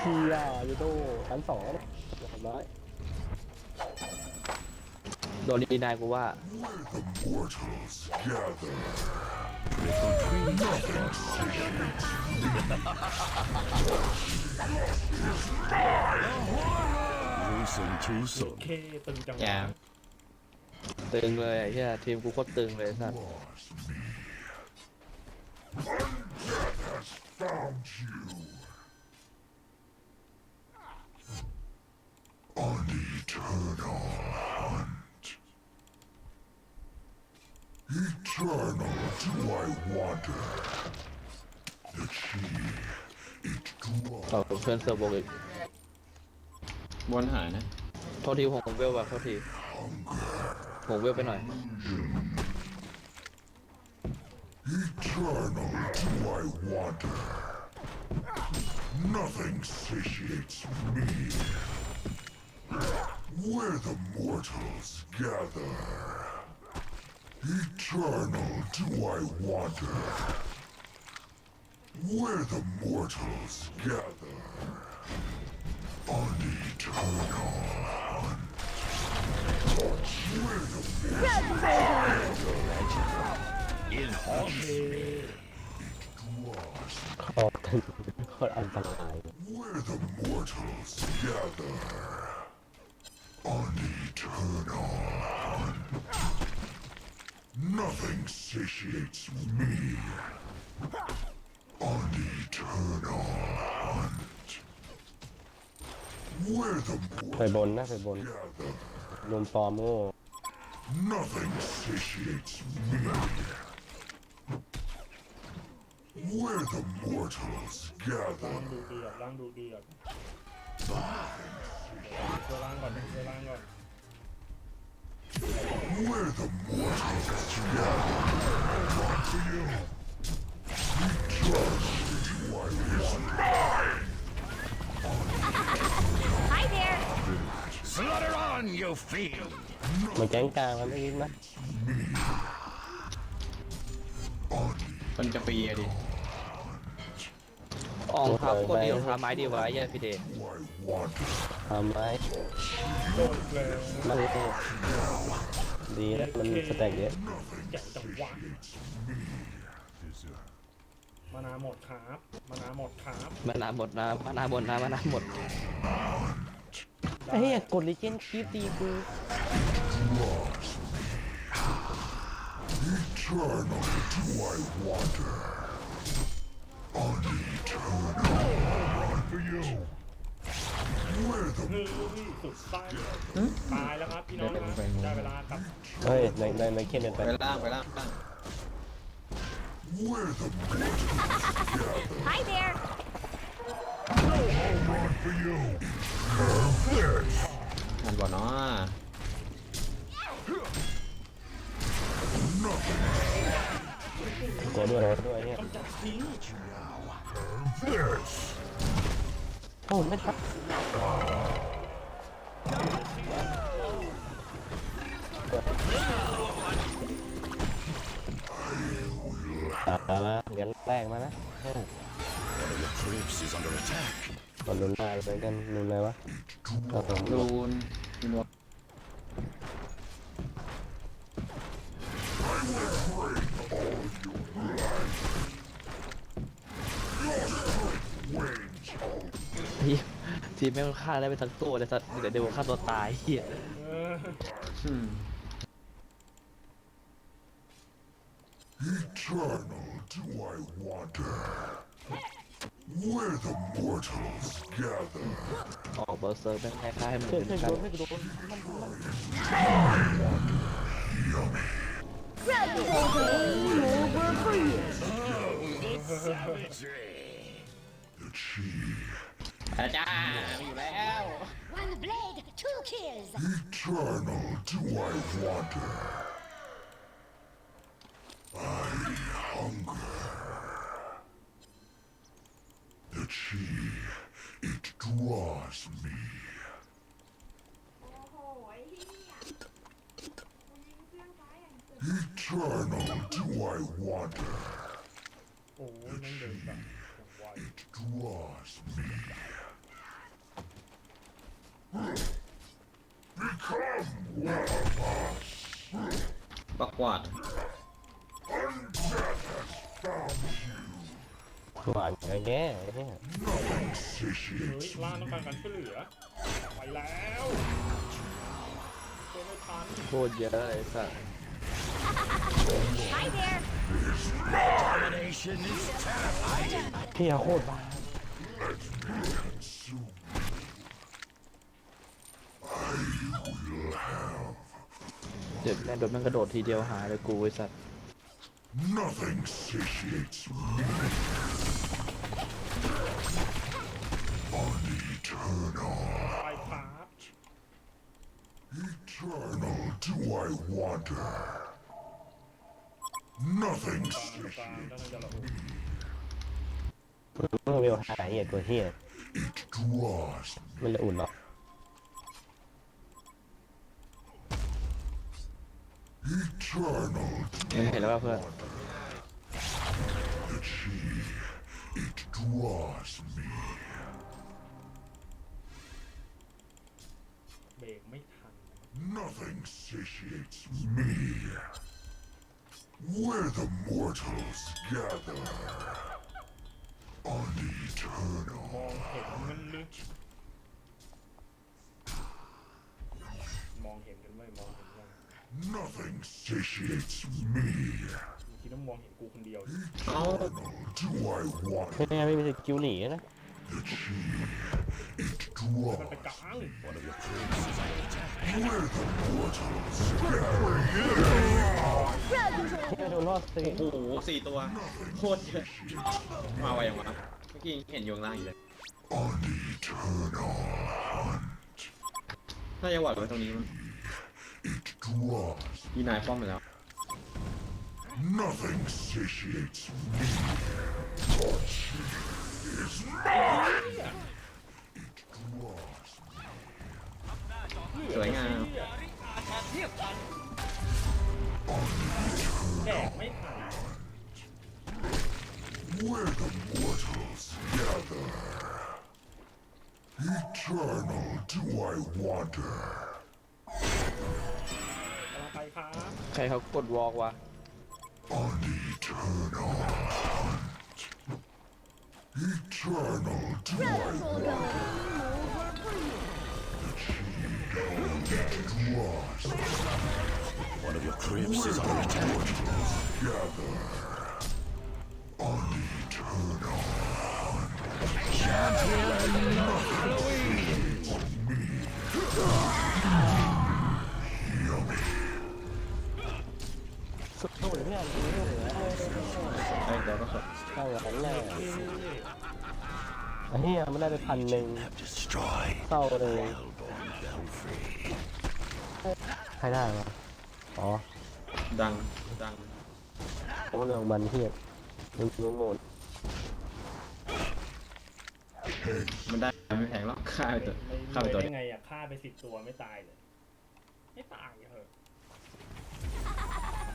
เฮียยูโดชั้นสองเนี่ยเรียบร้อยโดนดีนายกูว่า Mortals gather. Listen to เค some ตึงจังอย่าตึงเลยไอ้เฮียทีมกูโคตรตึงเลยสัตว์ found you. eternal hunt. Eternal do I wander. The chi, it draws. ต่อเพื่อนเซอร์โบอีก บนหายนะ โทษทีผมเวลว่ะโทษทีผมเวลไปหน่อย Eternal do I wander. Nothing satiates me. Where the mortals gather. Eternal do I wander. Where the mortals gather. An eternal hunt. Where the ขอบถึงโคตรอันตราย Where the mortals gather. An eternal hunt. Nothing satiates me. An eternal hunt. Where the ไปบนนะไปบน gather. ลุมปลอมโง่ Nothing satiates me. Where the mortals gather. ดูเดือดล้างดูเดือดเ จอล้างก่อนเจอล้างก่อน Where the mortals gather. Hi there. Slaughter on, you fiend! มันแก๊งกลางมันไม่ยินนะมันจะปี อะดิอองครับคนเดียวทำไม้ดีไว้เหี้ยพี่เดช I wander. ทำไมโดนเลยมันดีนะมันสแต็กเยอะแจ๋วจังวะมานาหมดครับมานาหมดครับมานาหมดนะมานาหมดนะมานาหมดไอ้เหี้ยกดลิเจนคีฟตีกู สุดท้ตายแล้วครับพี่น้องครับได้เวลาครับเฮ้ยในในในเคนเป็นไปไปล่างไปล่างล่าง Hi there. มันบอกเนาะตัวด้วยตัวด้วยเนี่ยโอ้ไม่ทับ อ่าเหรียญแรกมานะ Eclipse is under attack. ก่อนลุนลายไปกันลุนอะไรวะครับผมรูนรูน ทีมไม่งฆ่าได้ไปทั้งตัวเลยสัตว์เดี๋ยวเดวฆ่าตัวตายเฮียออกเบอร์เซอร์แม่งคล้ายๆให้มันเป็นกันโดนเพื่อนโดน Savagery! The chi อาจารย์อยู่แล้ว One blade, two kills. eternal do I wander. I hunger. The chi it draws me. โอ้โหไอ้เหี้ยกูยิงเพื่อนซ้ายอย่างสุด Eternal do I wander. โอ้ยนั่งเดินแบบอย่างไว It draws me. ปักวาด Undeath has found you. หวานอย่างแง่เนี่ย Nothing เฮ้ย satiates ล่าต้องการการช่วยเหลือไปแล้วช่วยไม่ทันโคตรเยอะเลยสัตว์ Hi there. Domination is terrifying. พี่โคตรบ้า consume. I will have เจ็บแม่งโดนแม่งกระโดดทีเดียวหายเลยกูไอ้สัตว์ nothing satiates me. Uneternal. ไปครับ Eternal do I wander. Nothing กลางกลาง satiates กำลังจะระอุมึงเร็วหายเหี้ยตัวเฮีย It draws มันละอุ่นหรอ ก eternal มึงเห็นแล้วป่ะเพื่อน that she it draws me เบรกไม่ทัน nothing satiates me where the mortals gather uneternal มองเห็นมันลึกมองเห็นกันไหมมองเห็นกัน nothing satiates me คิดว่ามองเห็นกูคนเดียว เอา do I want ไม่แน่ไม่มีสกิลหนีนะ that she it มันไป draws กลาง One of your troops is under attack. where the mortals gather พี่โดนรอดสิโอ้โหสี่ตัว โคตรเยอะ มาไวยังวะเมื่อกี้ยังเห็นอยู่ข้างล่างอยู่เลย uneternal hunt น่าจะหวัดไว้ตรงนี้มั้ง it draws ยีนายป้อมไปแล้ว Nothing satiates me. But she is mine. It draws สวยงาม แดกไม่ทัน where the mortals gather. Eternal do I wander. ใครเขากดวอล์กวะ เฮียมันได้ไปพันหนึ่ง Have destroyed เศร้าเลย Hellborn Belfry. ใครได้วะอ๋อดัง ดังผมเรื่องมันเฮียมึงงงงมันได้ไม่แพงหรอกฆ่าไปตัวไม่ฆ่าไปตัว ได้ไงอะฆ่าไปสิบตัวไม่ตายเลย ไม่ตายเหรอ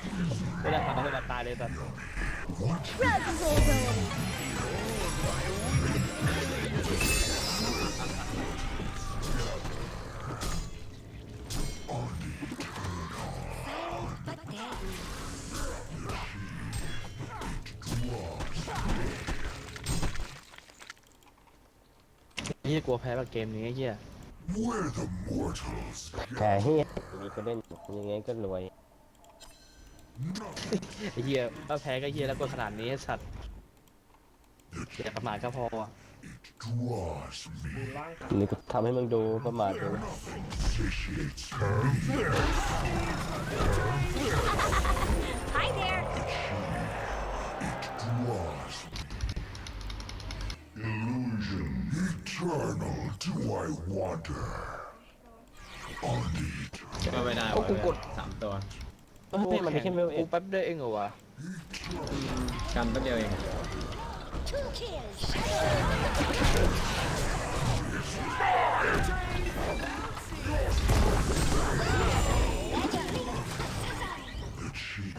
ตว์ไม่ได้ฟังให้มาตายเลยสัตว์ But deadly. เฮียกลัวแพ้กับเกมนี้ไอ้เฮีย where the mortals แกเฮียมีคนเล่นยังไงก็รวย nothing ไอ้เฮียถ้าแพ้ก็เฮียแล้วก็ขนาดนี้ไอ้สัตว์อย่าประมาทก็พออะ draws me. ดูร่างขานี่กูทำให้มึงดูประมาทเลย Nothing satiates me. Hi there. draws me. Illusion. Eternal do I wander. กูกดสามตัว เฮ้ยมันไม่แค่เวลเอกูงแป๊บเดียวเองเหรอวะกันแป๊บเดียวเอง Two kills.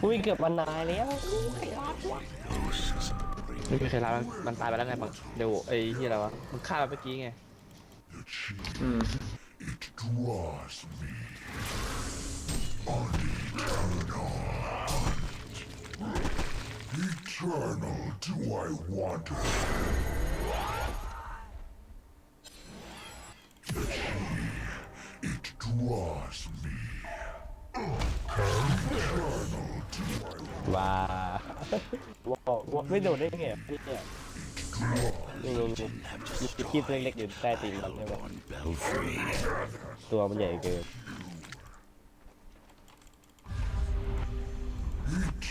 อุ้ยเกือบมันนายแล้วไม่มีใครรับมันมันตายไปแล้วไงบังเดี๋ยวไอ้เฮียอะไรวะมันฆ่ามันเมื่อกี้ไงอืม Draws me. Eternal do I wander. The key, it draws me. Eternal do I ว้าว้าวว้าวไม่โดดได้ไงเนี่ยลุงลุงลุงมีคีบเล็กๆอยู่ใต้ตีนมันใช่ไหม Belfry. ตัวมันใหญ่เกิน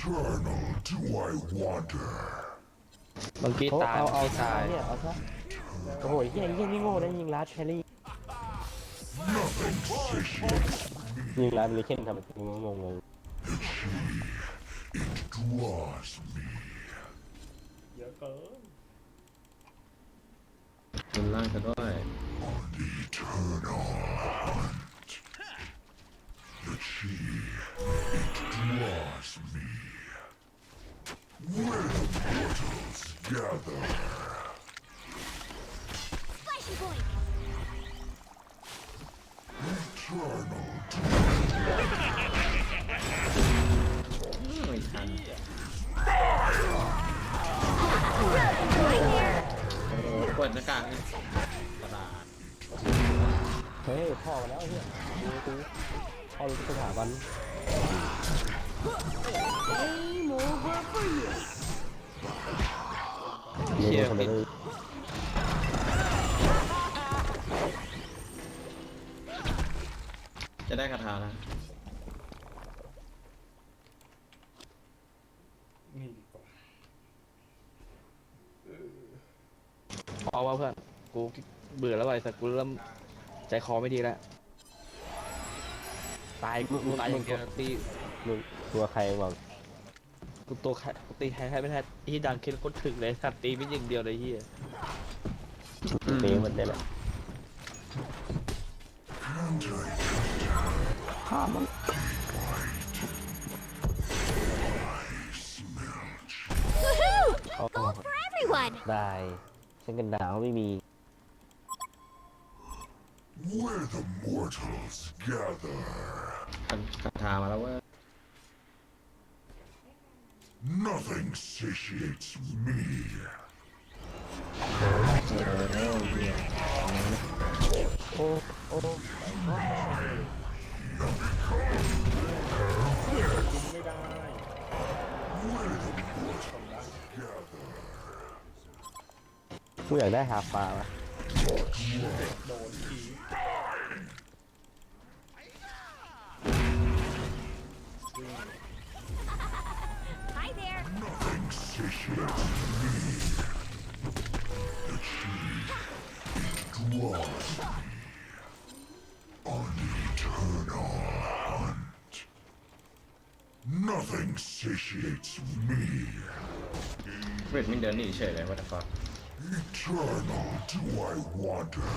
Eternal do I wander. บางทีเขาตายเอาบางเอาทีซะตายเนี่ยเอาซะโอ้โหเฮียเฮียนี่โง่นะยิงลัดแครี่ Nothing satiates ยิงลัดเลยเข่นทำไมงงงง draws me. เยอะเกินบนล่างกันด้วย Eternal hunt. The chi, it draws me. Where the mortals gather. Flashy boink. Eternal ไม่ทันโอ้โหเปิดหน้ากากนี่กระดาษเฮ้ยพ่อมาแล้วเฮียดูกูพ่อรู้สถาบัน Game over for you. เฮียคนละเลยจะได้คาถาแล้วนี่ดีกว่าพอว่าเพื่อน กูเบื่อแล้วว่ะไอ้สัตว์กูเริ่มใจคอไม่ดีแล้ว ตายกูกูตายอย่างเดียวตีลุงตัวใครบอก กูตัวใครกูตีใครใครไม่ได้ที่ดังคิดก็ถึงเลยสัตว์ตีไม่ยิงเดียวเลยเฮียเลี้ยงมันได้แหละ Woohoo! อ๋อ Gold for everyone. ได้ฉันกันหนาวไม่มี Where the mortals gather. คาถามาแล้วเว่า Nothing satiates me. โอ้โอ้กินไม่ได้กูอยากได้ฮาฟาวะโดนที Nothing satiates me. เวทไม่เดินหนีเฉยเลยวัตฟัก Eternal do I wander.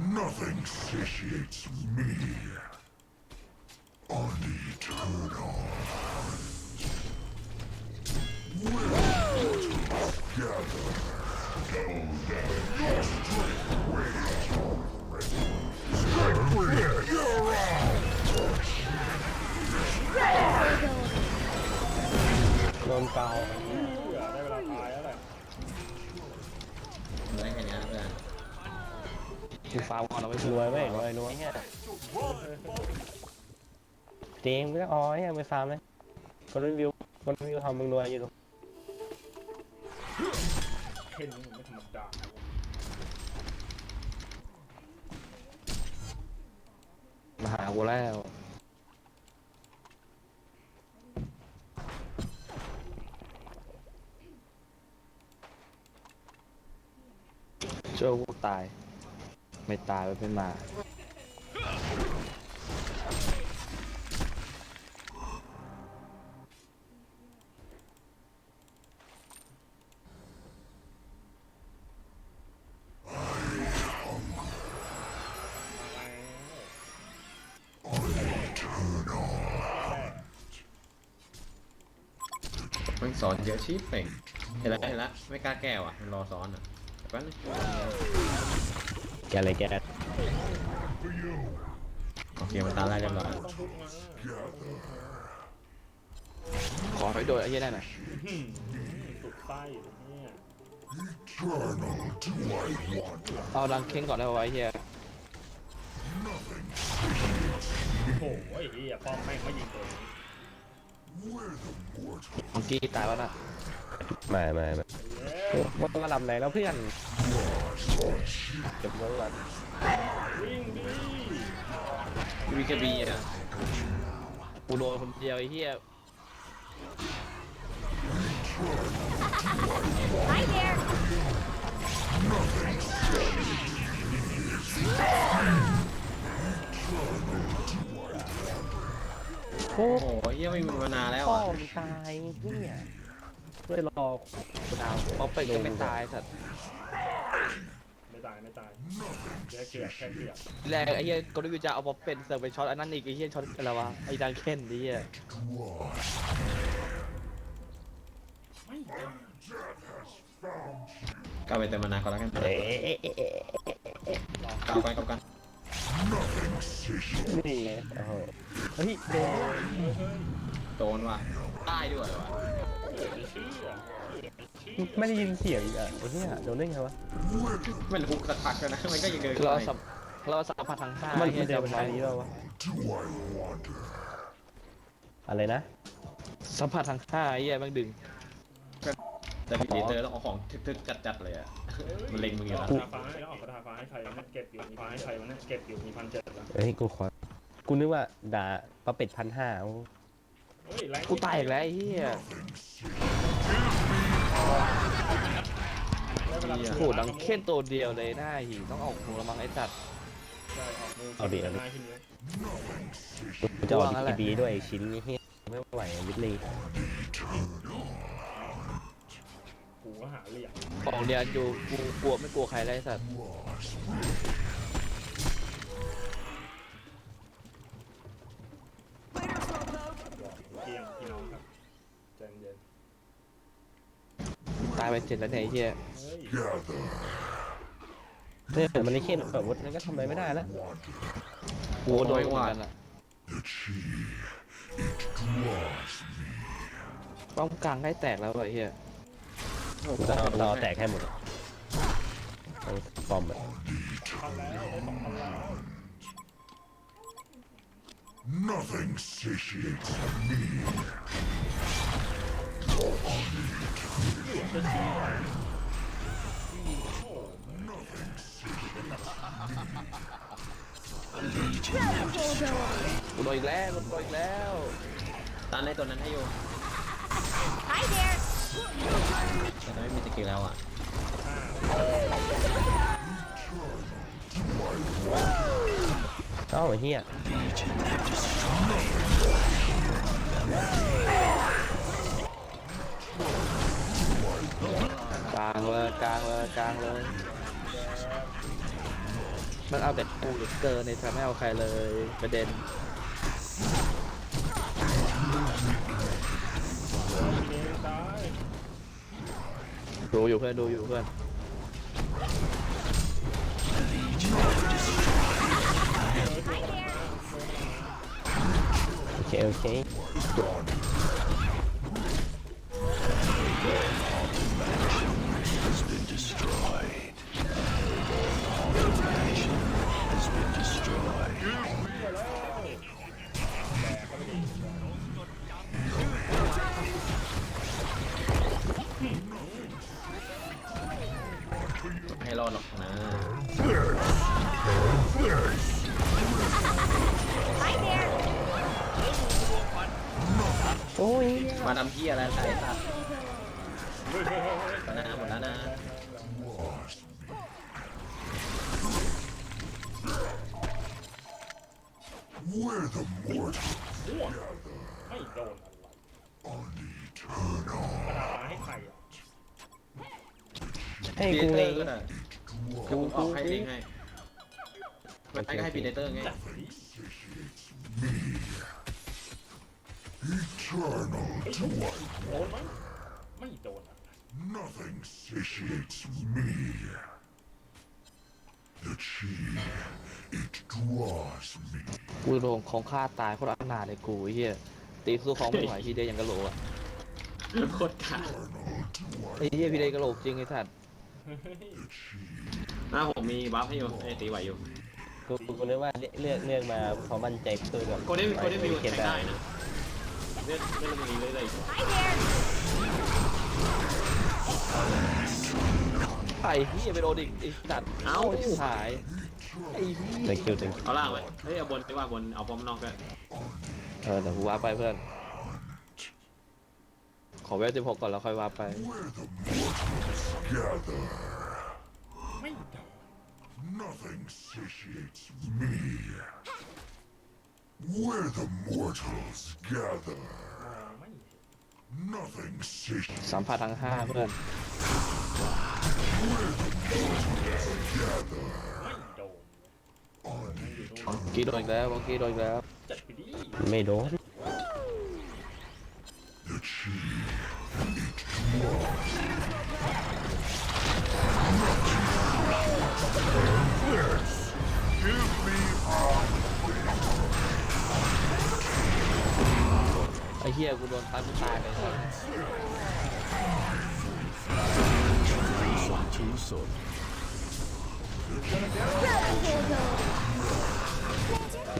Nothing satiates me. An eternal hunt. Where mortals gather. Double damage. Straight wait. You're out. โดนเกาได้เวลาตายแล้วแหละได้แค่นี้เพื่อนกูฟาร์มก่อนเอาไว้รเพื่อวยไหมรวยรวยเนี่ยเจมส์ก็อ๋อเนี่ยไปฟาร์มเลยคนรีวิวคนรีวิวทำมึงรวยอยู่ตรง เคนนี่มันไม่ธรรมดามาหากูแล้วช่วยกูตาย ไม่ตายไม่เป็นมา ชิปเป่งเห็นแล้วเห็นแล้วไม่กล้าแก้ว่ะมันรอซ้อนอะแป๊บนึงแกอะไรแกโอเคมันตาไล่เรียบร้อยต้องทุบมาขอให้โดนไอ้เหี้ยนั่นหน่อยอื้อหือสุดไส้เนี่ย Eternal do I wander. เอาดังเค้งก่อนได้ปะวะไอ้เหี้ยโอ้โหไอ้เหี้ยป้อมแม่งไม่ยิงตัว มังกี้ตายแล้วนะมามามาเย้ว่ามาลำไหนแล้วเพื่อนเก็บเงินก่อนวิ่งดิวีคบีอะกูโดนคนเดียวไอ้เหี้ย Hi there. โอ้โอ้โหเฮียไม่มีมานานแล้วพ่ออะมึงตายเนี่ยช่วยรอกูดาวเอาเป็ดก็ไม่ตายสัตว์ไม่ตายไม่ตายแค่เกลียดแค่เกลียดแรกไอ้เหี้ยก็ได้วิจารเอาบอลเป็นเสิร์ฟไปช็อตอันนั้นอีกไอ้เหี้ยช็อตอะไรวะไอ้ดังเค้นไอ้เหี้ยกลับไปเติมมานานก่อนแล้วกันเอ๊ะกลับกันกลับกัน นี่ไงโอ้โหเฮ้ยโดนโดนว่ะได้ด้วยว่ะไม่ได้ยินเสียงอะไอ้เหี้ยโดนได้ไงวะ มันฮุกสักพักแล้วนะมันก็ยังเดินเราสัมเราสัมผัสทางซ้ายมันไอ้เดินไปทางนี้แล้ววะ อะไรนะ สัมผัสทางซ้าไอ้เหี้ยแม่งดึง แต่พีเตอร์ต้องเอาของทึกๆจัดๆเลยอะมันเล็งมึงอยู่แล้วคาถาฟ้าให้แล้วออกคาถาฟ้าให้ใครวะเนี่ยเก็บอยู่มีฟ้าให้ใครวะเนี่ยเก็บอยู่มีพันเจ็ดแล้วเฮ้ยกูขอ กูนึกว่าด่าปลาเป็ดพันห้าเฮ้ยแรงกูตายอีกแล้วไอ้เหี้ยโหดังเค้นตัวเดียวเลยหน้าหิต้องออกหัวละมังไอ้สัตว์ ใช่ออกมือเอาดิเอาดิง่ายขึ้นเยอะกูจะออกวางอะไร ดีบีด้วยไอ้ชิ้นนี้เฮ้ยไม่ไหววิทลี กูก็หาเหลี่ยมออกเดียนอยู่กูกลัวไม่กลัวใครเลยไอ้สัตว์บอกเกียงพี่น้องครับใจเย็นตายไปเจ็ดแล้วเนี่ยไอ้เหี้ยเฮ้ย Gather เนี่ยมันไม่เข้มแบบวุฒินั้นก็ทำอะไรไม่ได้แล้วกูโดนเหมือนกันอะ that she draws me. ป้อมกลางได้แตกแล้วไอ้เหี้ย กูจะรอแตกให้หมดต้องฟอร์มแบบพันแล้วได้สองพันแล้ว Nothing satiates me. กูโดนอีกแล้วกูโดนอีกแล้วตันในตัวนั้นให้อยู่ Hi there. ไม่มีสกิลแล้วอะเอ้าไอ้เหี้ยกลางเลยกลางเลยกลางเลย มันเอาแต่กูเหลือเกินในทำไม่เอาใครเลยประเด็น เกมตาย ดูอยู่เพื่อนดูอยู่เพื่อนโอเคโอเค มาทำพี่อะไรใส่สัตว์ตอนหน้าหมดแล้วนะ Where the mortal ไม่โดนอะไรกระดาษฟ้าให้ใครอะให้พีกูเตเลอยร์ก็ได้กูออกให้เองให้ไม่ให้พีเตอร์ไง eternal do I โดนมั้งไม่โดนอะ Nothing satiates me. The chi, it draws me. กูโดนของฆ่าตายโคตรอนาถเลยกูไอ้เฮียตีสู้ของไม่ไหวพี่เดย์ยังกะโหลกอะโคตรขาดไอ้เฮียพี่เดย์กะโหลกจริงไอ้สัตว์หน้าผมมีบัฟให้อยู่เอ้ยตีไหวอยู่กูกูนึกว่าเลือกเลือกมาเพราะมั่นใจตัวกับโคเดนโคเดนวิวเขีแทยนงได้ได้นะ เล่นเล่นมันมีเรื่อย Hi there. ไอ้เฮียไปโดนอีกไอ้สัตว์ๆเอ้าหายไอ้เฮียตะคิวตะคิวเอาล่างไว้เฮ้ยเอาบนดีกว่าบนเอาป้อมนอกก็เออเดี๋ยวกูว้าร์ปไปเพื่อน ขอเวลสิบหกก่อนแล้วค่อยว้าร์ปไป Gather. ไม่โดน Nothing satiates me. Where the mortals gather. มองไม่เห็น Nothing satiates สัมผัสทั้งห้าเพื่อนไม่โดนไม่อยู่ตรงกี้โดนอีกแล้วบองกี้โดนอีกแล้ว จัดไปดิไม่โดน the chi. ไอ้เฮียกูโดนตันตายเลย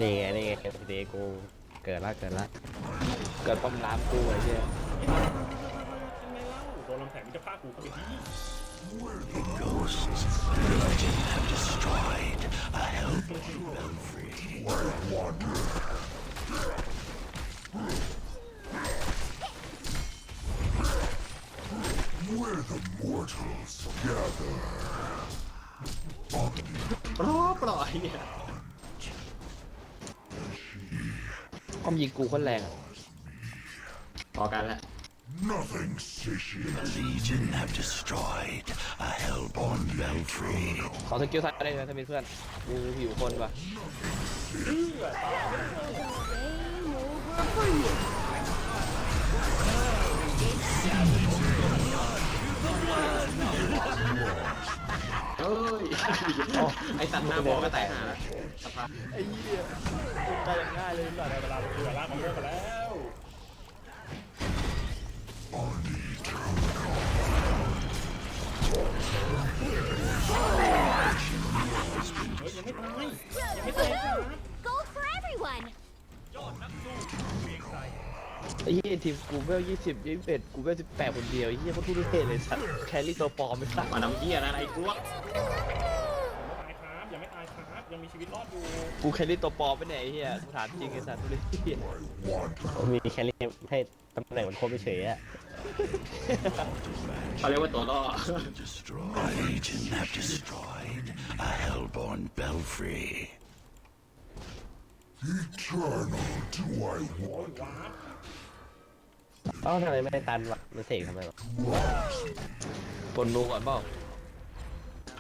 นี่ไงนี่ไงเดกูเกิดละเกิดละเกิดป้อมน้ำกูไอ้เฮียเป็นไงเล่าโดนลำแผงมันจะฆ่ากูเข้าไปที่ Ghosts. religion have destroyed a hellborn belfry. Where the mortals gather. ปลอปล่อยเนี่ยป้อมยิงกูโคนแรงอะพอกันแล้ว Nothing The satiates Legion have destroyed a hellborn belfry. ขอสกิลซ้ายได้ไหมถ้าเป็นเพื่อนกูหิวคนว่ะ Game over for you. ยไอ้ตัดหน้าบอกก็แตกหาแล้วสภาพไอ้เหี้ยตายง่ายเลยหน่อยได้เวลาเรือลากของเรือมาแล้วเฮ้ยยังไม่ตายยังไม่ตายครับ Gold for everyone. ไอ้เฮียทีมกูเวลยี่สิบยี่สิบเอ็ดกูเวลสิบแปดคนเดียวไอ้เฮียเขาทุเรศเลยสัตว์แครี่ตัวปลอมไม่สัตว์มาน้ำเหี้ยนะไอ้กลัวยังไม่ตายครับยังไม่ตายครับยังมีชีวิตรอดอยู่กูแครี่ตัวปลอมไปไหนยไอ้เฮียกูถามจริงไอ้สัตว์ทุเรศเหี้ยมีแคลรี่ให้ตำแหน่งมันครบเฉยๆอะเขาเรียกว่าตัวล่อ Destroyed. The Legion have destroyed a hellborn belfry. Eternal do I want. เอ้าทำไมไม่ตันวะมันเสกทำไมวะปนนูก่อนเปล่า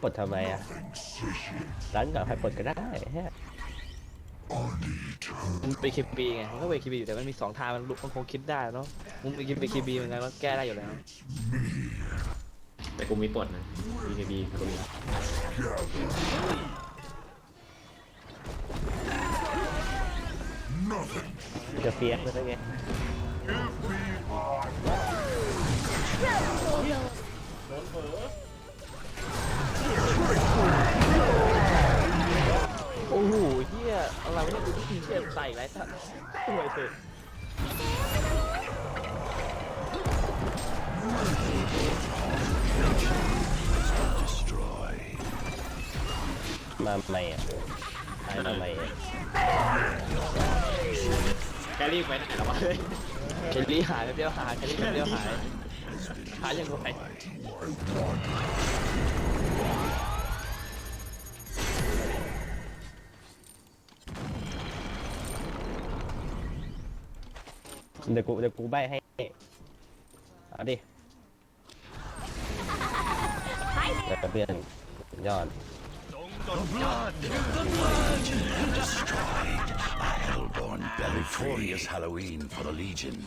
ปลดทำไมอะตันกับใครปลดก็ได้ฮะมึงไปคีบีไงมันก็ไปคีบีอยู่แต่มันมีสองทางมันลุกมันคงคิดได้เนาะมึงไปคีบีคีบีเหมือนกันก็แก้ได้อยู่แล้วแต่กูมีปลดนะ BKB กูมี Nothing จะเฟียสเลยไงโดนเผลอโอ้โหเฮียอะไรไม่ได้กูที่ทีเชี่ยใส่ไรสัตว์ห่วยเถอะ Destroyed. มาใหม่อะตายมาใหม่อะแค รี่ไปไหนแล้ววะแคลรี่หายแป๊บเดียวหายแคลรี่แป๊บเดียวหายหายยังไงเดี๋ยวกูเดี๋ยวกูใบให้เอาดิ Hi เดี๋ยวเพื่อนยอด A hellborn belfry. Victorious Halloween for the Legion.